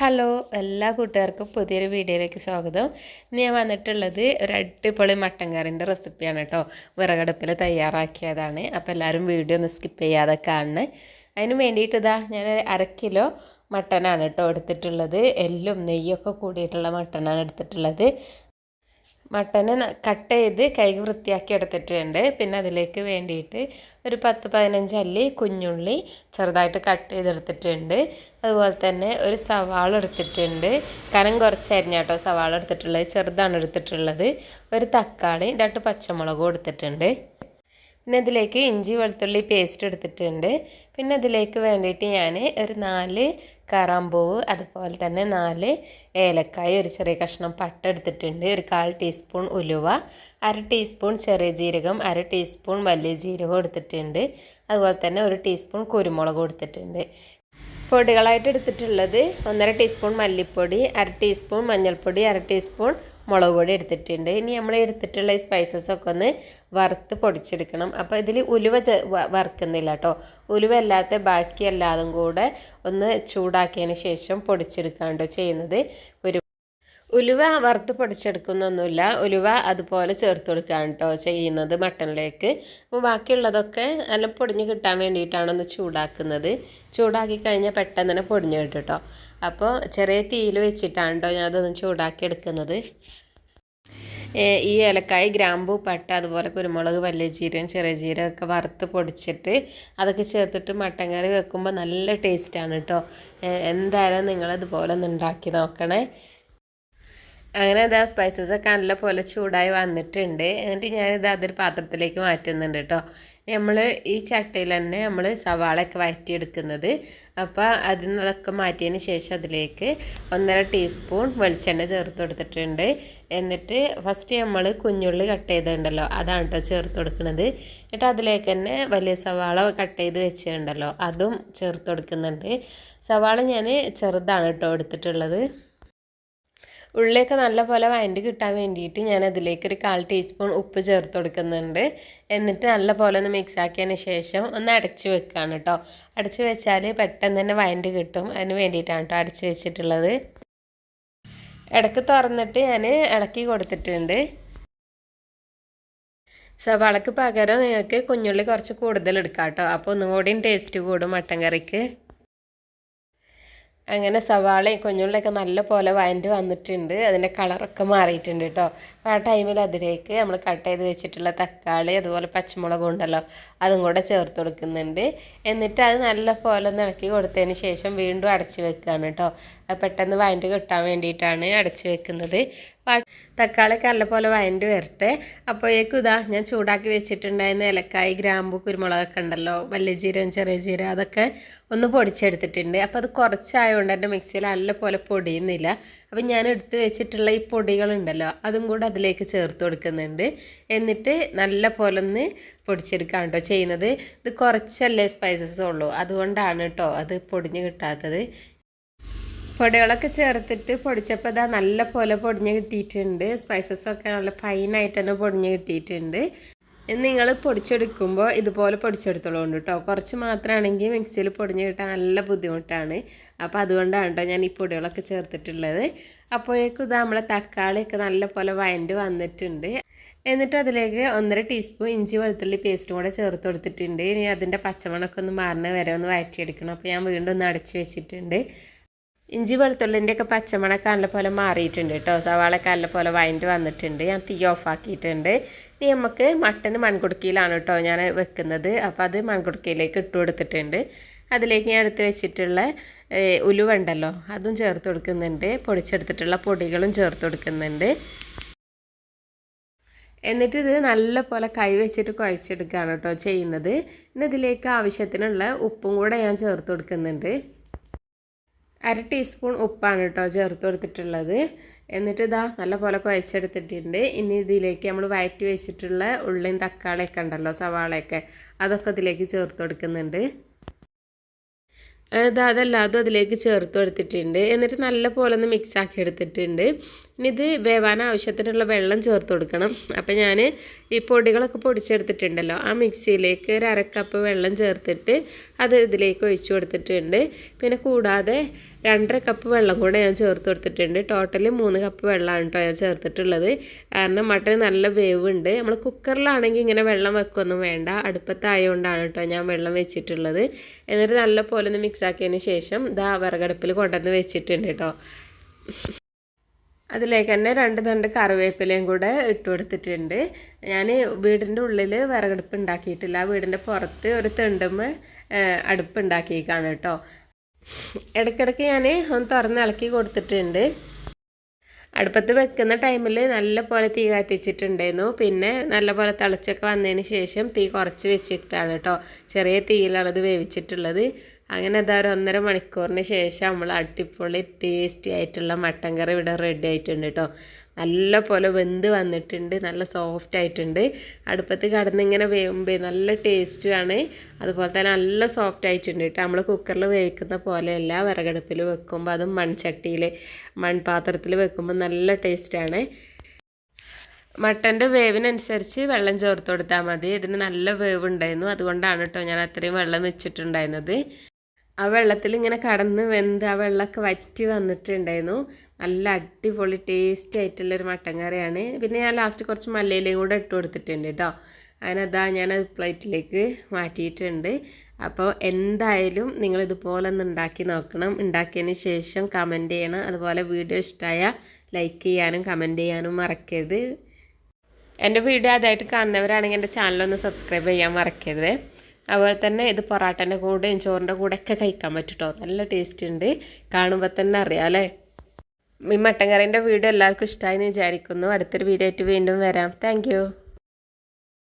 Hello എല്ലാ കൂട്ടുകാർക്കും പുതിയൊരു വീഡിയോയിലേക്ക് സ്വാഗതം. ഇന്ന് ഞാൻ വന്നിട്ടുള്ളത് ഒരു അടിപൊളി മട്ടൻ കറിന്റെ റെസിപ്പിയാണ് കേട്ടോ വിറകടുപ്പിൽ തയ്യാറാക്കിയതാണ്. അപ്പോൾ എല്ലാവരും വീഡിയോ ഒന്ന് സ്കിപ്പ് ചെയ്യാതെ കാണണേ. അതിന് വേണ്ടിയിട്ട് ഇതാ ഞാൻ അര കിലോ മട്ടനാണ് കേട്ടോ എടുത്തിട്ടുള്ളത്. എല്ലും നെയ്യൊക്കെ കൂടിയിട്ടുള്ള മട്ടനാണ് എടുത്തിട്ടുള്ളത്. മട്ടന് കട്ട് ചെയ്ത് കൈ വൃത്തിയാക്കി എടുത്തിട്ടുണ്ട്. പിന്നെ അതിലേക്ക് വേണ്ടിയിട്ട് ഒരു പത്ത് പതിനഞ്ച് അല്ലി കുഞ്ഞുള്ളി ചെറുതായിട്ട് കട്ട് ചെയ്തെടുത്തിട്ടുണ്ട്. അതുപോലെ തന്നെ ഒരു സവാള എടുത്തിട്ടുണ്ട്. കനം കുറച്ചായിരുന്നു കേട്ടോ സവാള എടുത്തിട്ടുള്ളത്. ചെറുതാണ് എടുത്തിട്ടുള്ളത്. ഒരു തക്കാളി രണ്ട് പച്ചമുളകും എടുത്തിട്ടുണ്ട്. പിന്നെ അതിലേക്ക് ഇഞ്ചി വെളുത്തുള്ളി പേസ്റ്റ് എടുത്തിട്ടുണ്ട്. പിന്നെ അതിലേക്ക് വേണ്ടിയിട്ട് ഞാൻ ഒരു നാല് കറാമ്പൂവ് അതുപോലെ തന്നെ നാല് ഏലക്കായ ഒരു ചെറിയ കഷ്ണം പട്ട എടുത്തിട്ടുണ്ട്. ഒരു കാൽ ടീസ്പൂൺ ഉലുവ അര ടീസ്പൂൺ ചെറിയ ജീരകം അര ടീസ്പൂൺ വലിയ ജീരകം എടുത്തിട്ടുണ്ട്. അതുപോലെ തന്നെ ഒരു ടീസ്പൂൺ കുരുമുളക് എടുത്തിട്ടുണ്ട്. പൊടികളായിട്ട് എടുത്തിട്ടുള്ളത് ഒന്നര ടീസ്പൂൺ മല്ലിപ്പൊടി അര ടീസ്പൂൺ മഞ്ഞൾപ്പൊടി അര ടീസ്പൂൺ മുളക് പൊടി എടുത്തിട്ടുണ്ട്. ഇനി നമ്മൾ എടുത്തിട്ടുള്ള ഈ സ്പൈസസൊക്കെ ഒന്ന് വറുത്ത് പൊടിച്ചെടുക്കണം. അപ്പോൾ ഇതിൽ ഉലുവ വറുക്കുന്നില്ല കേട്ടോ ഉലുവ അല്ലാത്ത ബാക്കി എല്ലാതും കൂടെ ഒന്ന് ചൂടാക്കിയതിന് ശേഷം പൊടിച്ചെടുക്കാണ്ടോ ചെയ്യുന്നത്. ഒരു ഉലുവ വറുത്ത് പൊടിച്ചെടുക്കുന്നൊന്നുമില്ല. ഉലുവ അതുപോലെ ചേർത്ത് കൊടുക്കുകയാണ് കേട്ടോ ചെയ്യുന്നത് മട്ടണിലേക്ക്. അപ്പോൾ ബാക്കിയുള്ളതൊക്കെ നല്ല പൊടിഞ്ഞ് കിട്ടാൻ വേണ്ടിയിട്ടാണ് ഒന്ന് ചൂടാക്കുന്നത്. ചൂടാക്കി കഴിഞ്ഞാൽ പെട്ടെന്ന് തന്നെ പൊടിഞ്ഞ് കിട്ടും അപ്പോൾ ചെറിയ തീയിൽ വെച്ചിട്ടാണ് കേട്ടോ ഞാൻ അതൊന്ന് ചൂടാക്കി എടുക്കുന്നത്. ഈ ഏലക്കായ ഗ്രാമ്പൂ പട്ട അതുപോലെ കുരുമുളക് വലിയ ജീരകം ചെറിയ ജീരകം ഒക്കെ വറുത്ത് പൊടിച്ചിട്ട് അതൊക്കെ ചേർത്തിട്ട് മട്ടൻ കറി വെക്കുമ്പോൾ നല്ല ടേസ്റ്റാണ് കേട്ടോ എന്തായാലും നിങ്ങളതുപോലെ ഒന്ന് ഉണ്ടാക്കി നോക്കണേ. അങ്ങനെ ഇതാ സ്പൈസസ് ഒക്കെ നല്ല പോലെ ചൂടായി വന്നിട്ടുണ്ട്. എന്നിട്ട് ഞാനിത് അതൊരു പാത്രത്തിലേക്ക് മാറ്റുന്നുണ്ട് കേട്ടോ. നമ്മൾ ഈ ചട്ടയിൽ തന്നെ നമ്മൾ സവാളയൊക്കെ വഴറ്റിയെടുക്കുന്നത് അപ്പോൾ അതിൽ നിന്നതൊക്കെ മാറ്റിയതിന് ശേഷം അതിലേക്ക് ഒന്നര ടീസ്പൂൺ വെളിച്ചെണ്ണ ചേർത്ത് കൊടുത്തിട്ടുണ്ട്. എന്നിട്ട് ഫസ്റ്റ് നമ്മൾ കുഞ്ഞുള്ളി കട്ട് ചെയ്തിട്ടുണ്ടല്ലോ അതാണ് കേട്ടോ ചേർത്ത് കൊടുക്കുന്നത്. എന്നിട്ട് അതിലേക്ക് തന്നെ വലിയ സവാള കട്ട് ചെയ്ത് വെച്ചിട്ടുണ്ടല്ലോ അതും ചേർത്ത് കൊടുക്കുന്നുണ്ട്. സവാള ഞാൻ ചെറുതാണ് കേട്ടോ എടുത്തിട്ടുള്ളത്. ഉള്ളിയൊക്കെ നല്ലപോലെ വഴണ്ട് കിട്ടാൻ വേണ്ടിയിട്ട് ഞാൻ അതിലേക്ക് ഒരു കാൽ ടീസ്പൂൺ ഉപ്പ് ചേർത്ത് കൊടുക്കുന്നുണ്ട്. എന്നിട്ട് നല്ലപോലെ ഒന്ന് മിക്സ് ആക്കിയതിന് ശേഷം ഒന്ന് അടച്ചു വെക്കുകയാണ് കേട്ടോ അടച്ച് വെച്ചാൽ പെട്ടെന്ന് തന്നെ വഴണ്ട് കിട്ടും. അതിന് വേണ്ടിയിട്ടാണ് കേട്ടോ അടച്ച് വെച്ചിട്ടുള്ളത്. ഇടയ്ക്ക് തുറന്നിട്ട് ഞാൻ ഇളക്കി കൊടുത്തിട്ടുണ്ട്. സവാളക്ക് പകരം നിങ്ങൾക്ക് കുഞ്ഞുള്ളി കുറച്ച് കൂടുതൽ എടുക്കാം കേട്ടോ അപ്പോൾ ഒന്നും കൂടിയും ടേസ്റ്റ് കൂടും മട്ടൻ കറിക്ക്. അങ്ങനെ സവാളയും കുഞ്ഞുള്ളിയൊക്കെ നല്ല പോലെ വഴണ്ട് വന്നിട്ടുണ്ട്. അതിന്റെ കളറൊക്കെ മാറിയിട്ടുണ്ട് കേട്ടോ ആ ടൈമിൽ അതിലേക്ക് നമ്മൾ കട്ട് ചെയ്ത് വെച്ചിട്ടുള്ള തക്കാളി അതുപോലെ പച്ചമുളകും ഉണ്ടല്ലോ അതും കൂടെ ചേർത്ത് കൊടുക്കുന്നുണ്ട്. എന്നിട്ട് അത് നല്ല പോലെ ഇളക്കി കൊടുത്തതിന് ശേഷം വീണ്ടും അടച്ച് വെക്കുകയാണ് കേട്ടോ പെട്ടെന്ന് വഴണ്ട് കിട്ടാൻ വേണ്ടിയിട്ടാണ് അടച്ച് വെക്കുന്നത്. തക്കാളിയൊക്കെ നല്ലപോലെ വഴണ്ട് വരട്ടെ. അപ്പോഴേക്കും ഇതാ ഞാൻ ചൂടാക്കി വെച്ചിട്ടുണ്ടായിരുന്ന ഇലക്കായി ഗ്രാമ്പു കുരുമുളകൊക്കെ ഉണ്ടല്ലോ വലിയ ജീരകം ചെറിയ ജീരകം അതൊക്കെ ഒന്ന് പൊടിച്ചെടുത്തിട്ടുണ്ട്. അപ്പോൾ അത് കുറച്ചായതുകൊണ്ട് എന്റെ മിക്സിയിൽ നല്ലപോലെ പൊടിയുന്നില്ല. അപ്പം ഞാൻ എടുത്ത് വെച്ചിട്ടുള്ള ഈ പൊടികളുണ്ടല്ലോ അതും കൂടെ അതിലേക്ക് ചേർത്ത് കൊടുക്കുന്നുണ്ട്. എന്നിട്ട് നല്ല പോലെ ഒന്ന് പൊടിച്ചെടുക്കാം കേട്ടോ ചെയ്യുന്നത്. ഇത് കുറച്ചല്ലേ സ്പൈസസ് ഉള്ളൂ. അതുകൊണ്ടാണ് കേട്ടോ അത് പൊടിഞ്ഞ് കിട്ടാത്തത്. പൊടികളൊക്കെ ചേർത്തിട്ട് പൊടിച്ചപ്പോൾ ഇതാ നല്ല പോലെ പൊടിഞ്ഞ് കിട്ടിയിട്ടുണ്ട്. സ്പൈസസൊക്കെ നല്ല ഫൈനായിട്ട് തന്നെ പൊടിഞ്ഞ് കിട്ടിയിട്ടുണ്ട്. നിങ്ങൾ പൊടിച്ചെടുക്കുമ്പോൾ ഇതുപോലെ പൊടിച്ചെടുത്തോളൂ കേട്ടോ കുറച്ച് മാത്രമാണെങ്കിൽ മിക്സിയിൽ പൊടിഞ്ഞ് കിട്ടാൻ നല്ല ബുദ്ധിമുട്ടാണ്. അപ്പോൾ അതുകൊണ്ടാണ് കേട്ടോ ഞാൻ ഈ പൊടികളൊക്കെ ചേർത്തിട്ടുള്ളത്. അപ്പോഴേക്കും ഇതാ നമ്മളെ തക്കാളിയൊക്കെ നല്ല പോലെ വയണ്ട് വന്നിട്ടുണ്ട്. എന്നിട്ട് അതിലേക്ക് ഒന്നര ടീസ്പൂൺ ഇഞ്ചി വെളുത്തുള്ളി പേസ്റ്റും കൂടെ ചേർത്ത് കൊടുത്തിട്ടുണ്ട്. ഇനി അതിന്റെ പച്ചമണമൊക്കെ ഒന്ന് മാറുന്ന വരെ ഒന്ന് വഴറ്റിയെടുക്കണം. അപ്പോൾ ഞാൻ വീണ്ടും ഒന്ന് അടച്ച് വെച്ചിട്ടുണ്ട്. ഇഞ്ചി വെളുത്തുള്ളിന്റെ ഒക്കെ പച്ചമണക്ക് നല്ല പോലെ മാറിയിട്ടുണ്ട് കേട്ടോ. സവാളൊക്കെ നല്ല പോലെ വഴണ്ട് വന്നിട്ടുണ്ട്. ഞാൻ തീ ഓഫ് ആക്കിയിട്ടുണ്ട്. ഇനി നമുക്ക് മട്ടന് മൺകുടുക്കിയിലാണ് കേട്ടോ ഞാൻ വെക്കുന്നത്. അപ്പോൾ അത് മൺകുടുക്കിയിലേക്ക് ഇട്ട് കൊടുത്തിട്ടുണ്ട്. അതിലേക്ക് ഞാൻ എടുത്ത് വെച്ചിട്ടുള്ള ഉലുവ ഉണ്ടല്ലോ അതും ചേർത്ത് കൊടുക്കുന്നുണ്ട്. പൊടിച്ചെടുത്തിട്ടുള്ള പൊടികളും ചേർത്ത് കൊടുക്കുന്നുണ്ട്. എന്നിട്ട് ഇത് നല്ല പോലെ കൈ വെച്ചിട്ട് കുഴച്ചെടുക്കുകയാണ് കേട്ടോ ചെയ്യുന്നത്. ഇനി ഇതിലേക്ക് ആവശ്യത്തിനുള്ള ഉപ്പും കൂടെ ഞാൻ ചേർത്ത് കൊടുക്കുന്നുണ്ട്. അര ടീസ്പൂൺ ഉപ്പാണ് കേട്ടോ ചേർത്ത് കൊടുത്തിട്ടുള്ളത്. എന്നിട്ട് ഇതാ നല്ല പോലെ കുഴച്ചെടുത്തിട്ടുണ്ട്. ഇനി ഇതിലേക്ക് നമ്മൾ വയറ്റി വെച്ചിട്ടുള്ള ഉള്ളിയും തക്കാളിയൊക്കെ ഉണ്ടല്ലോ സവാളയൊക്കെ അതൊക്കെ ഇതിലേക്ക് ചേർത്ത് കൊടുക്കുന്നുണ്ട്. അതല്ല അതെല്ലാതും അതിലേക്ക് ചേർത്ത് കൊടുത്തിട്ടുണ്ട്. എന്നിട്ട് നല്ല പോലെ ഒന്ന് മിക്സാക്കി എടുത്തിട്ടുണ്ട്. ഇനി ഇത് വേവാൻ ആവശ്യത്തിനുള്ള വെള്ളം ചേർത്ത് കൊടുക്കണം. അപ്പം ഞാൻ ഈ പൊടികളൊക്കെ പൊടിച്ചെടുത്തിട്ടുണ്ടല്ലോ. ആ മിക്സിയിലേക്ക് ഒരു അരക്കപ്പ് വെള്ളം ചേർത്തിട്ട് അത് ഇതിലേക്ക് ഒഴിച്ചു കൊടുത്തിട്ടുണ്ട്. പിന്നെ കൂടാതെ രണ്ടര കപ്പ് വെള്ളം കൂടെ ഞാൻ ചേർത്ത് കൊടുത്തിട്ടുണ്ട്. ടോട്ടലി മൂന്ന് കപ്പ് വെള്ളമാണ് കേട്ടോ ഞാൻ ചേർത്തിട്ടുള്ളത്. കാരണം മട്ടന് നല്ല വേവുണ്ട്. നമ്മൾ കുക്കറിലാണെങ്കിൽ ഇങ്ങനെ വെള്ളം വെക്കൊന്നും വേണ്ട. അടുപ്പത്തായതുകൊണ്ടാണ് കേട്ടോ ഞാൻ വെള്ളം വെച്ചിട്ടുള്ളത്. എന്നിട്ട് നല്ല പോലെ ഒന്ന് മിക്സാക്കിയതിന് ശേഷം ഇതാ വിറകടുപ്പിൽ കൊണ്ടുവന്ന് വെച്ചിട്ടുണ്ട് കേട്ടോ അതിലേക്ക് തന്നെ രണ്ട് തണ്ട് കറിവേപ്പിലയും കൂടെ ഇട്ട് കൊടുത്തിട്ടുണ്ട്. ഞാൻ വീടിന്റെ ഉള്ളിൽ വിറകടുപ്പ് ഉണ്ടാക്കിയിട്ടില്ല. വീടിന്റെ പുറത്ത് ഒരു തെണ്ടുമ്മ അടുപ്പ് ഉണ്ടാക്കിയേക്കാണ് കേട്ടോ. ഇടയ്ക്കിടയ്ക്ക് ഞാൻ ഒന്ന് തുറന്ന് ഇളക്കി കൊടുത്തിട്ടുണ്ട്. അടുപ്പത്ത് വെക്കുന്ന ടൈമിൽ നല്ല പോലെ തീ കത്തിച്ചിട്ടുണ്ടായിരുന്നു. പിന്നെ നല്ല പോലെ തിളച്ചൊക്കെ വന്നതിന് ശേഷം തീ കുറച്ച് വെച്ചിട്ടാണ് കേട്ടോ. ചെറിയ തീയിലാണത് വേവിച്ചിട്ടുള്ളത്. അങ്ങനെ അതാ ഒരു ഒന്നര മണിക്കൂറിന് ശേഷം നമ്മൾ അടിപൊളി ടേസ്റ്റി ആയിട്ടുള്ള മട്ടൻ കറി ഇവിടെ റെഡി ആയിട്ടുണ്ട് കേട്ടോ നല്ല പോലെ വെന്ത് വന്നിട്ടുണ്ട് നല്ല സോഫ്റ്റ് ആയിട്ടുണ്ട്. അടുപ്പത്ത് കടന്നിങ്ങനെ വേവുമ്പോൾ നല്ല ടേസ്റ്റുമാണ് അതുപോലെ തന്നെ നല്ല സോഫ്റ്റ് ആയിട്ടുണ്ട് കേട്ടോ നമ്മൾ കുക്കറിൽ വേവിക്കുന്ന പോലെയല്ല വിറകടുപ്പിൽ വെക്കുമ്പോൾ അതും മൺചട്ടിയിൽ മൺപാത്രത്തിൽ വെക്കുമ്പോൾ നല്ല ടേസ്റ്റാണ് മട്ടന്റെ വേവിനനുസരിച്ച് വെള്ളം ചേർത്ത് കൊടുത്താൽ മതി. ഇതിന് നല്ല വേവ് ഉണ്ടായിരുന്നു അതുകൊണ്ടാണ് കേട്ടോ ഞാൻ അത്രയും വെള്ളം വെച്ചിട്ടുണ്ടായിരുന്നത്. ആ വെള്ളത്തിൽ ഇങ്ങനെ കടന്ന് വെന്ത് ആ വെള്ളമൊക്കെ വറ്റി വന്നിട്ടുണ്ടായിരുന്നു. നല്ല അടിപൊളി ടേസ്റ്റി ആയിട്ടുള്ളൊരു മട്ടൻ കറിയാണ്. പിന്നെ ഞാൻ ലാസ്റ്റ് കുറച്ച് മല്ലയിലയും കൂടെ ഇട്ട് കൊടുത്തിട്ടുണ്ട് കേട്ടോ അതിനതാ ഞാനത് പ്ലേറ്റിലേക്ക് മാറ്റിയിട്ടുണ്ട്. അപ്പോൾ എന്തായാലും നിങ്ങൾ ഇതുപോലെ ഒന്ന് ഉണ്ടാക്കി നോക്കണം. ഉണ്ടാക്കിയതിന് ശേഷം കമന്റ് ചെയ്യണം. അതുപോലെ വീഡിയോ ഇഷ്ടമായ ലൈക്ക് ചെയ്യാനും കമന്റ് ചെയ്യാനും മറക്കരുത്. എന്റെ വീഡിയോ അതായിട്ട് കാണുന്നവരാണെങ്കിൽ എന്റെ ചാനലൊന്ന് സബ്സ്ക്രൈബ് ചെയ്യാൻ മറക്കരുത്. അതുപോലെ തന്നെ ഇത് പൊറാട്ടന്റെ കൂടെയും ചോറിന്റെ കൂടെ ഒക്കെ കഴിക്കാൻ പറ്റും നല്ല ടേസ്റ്റ് ഉണ്ട്. കാണുമ്പോൾ തന്നെ അറിയാം അല്ലേ? ഈ മട്ടൻ കറീന്റെ വീഡിയോ എല്ലാവർക്കും ഇഷ്ടമായി എന്ന് വിചാരിക്കുന്നു. അടുത്തൊരു വീഡിയോ ആയിട്ട് വീണ്ടും വരാം. താങ്ക്